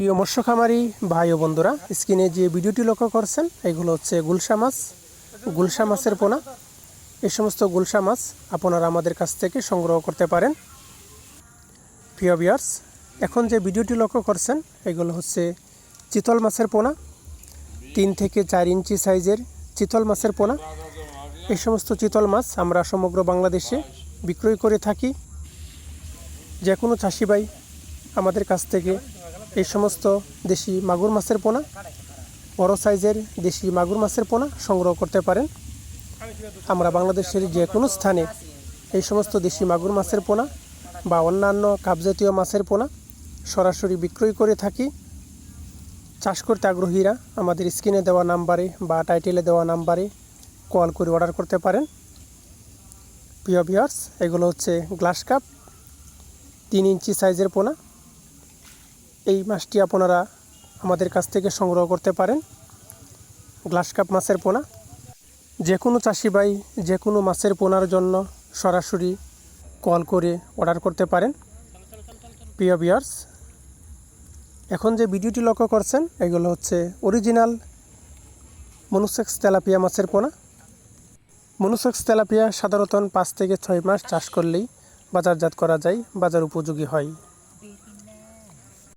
প্রিয় মৎস্য খামারি ভাই ও বন্ধুরা, স্ক্রিনে যে ভিডিওটি লক্ষ্য করছেন, এগুলো হচ্ছে গুলশা মাছ, গুলশা মাছের পোনা। এই সমস্ত গুলশা মাছ আপনারা আমাদের কাছ থেকে সংগ্রহ করতে পারেন। প্রিয় বিয়ার্স এখন যে ভিডিওটি লক্ষ্য করছেন, এগুলো হচ্ছে চিতল মাছের পোনা, তিন থেকে চার ইঞ্চি সাইজের চিতল মাছের পোনা। এই সমস্ত চিতল মাছ আমরা সমগ্র বাংলাদেশে বিক্রয় করে থাকি। যে কোনো চাষিবাই আমাদের কাছ থেকে এই সমস্ত দেশি মাগুর মাছের পোনা, বড় সাইজের দেশি মাগুর মাছের পোনা সংগ্রহ করতে পারেন। আমরা বাংলাদেশের যে কোনো স্থানে এই সমস্ত দেশি মাগুর মাছের পোনা বা অন্যান্য কাপজাতীয় মাছের পোনা সরাসরি বিক্রয় করে থাকি। চাষ করতে আগ্রহীরা আমাদের স্ক্রিনে দেওয়া নাম্বারে বা টাইটেলে দেওয়া নাম্বারে কল করে অর্ডার করতে পারেন। প্রিয় ভিউয়ার্স, এগুলো হচ্ছে গ্লাস কাপ, তিন ইঞ্চি সাইজের পোনা এই মাছটি আপনারা আমাদের কাছ থেকে সংগ্রহ করতে পারেন। গ্লাস কাপ মাছের পোনা। যে কোনো চাষি ভাই যে কোনো মাছের পোনার জন্য সরাসরি কল করে অর্ডার করতে পারেন। প্রিয় বিয়ার্স এখন যে ভিডিওটি লক্ষ্য করছেন, এগুলো হচ্ছে অরিজিনাল মনুসেক্স তেলাপিয়া মাছের পোনা। মনুসেক্স তেলাপিয়া সাধারণত পাঁচ থেকে ছয় মাস চাষ করলেই বাজারজাত করা যায়, বাজার উপযোগী হয়।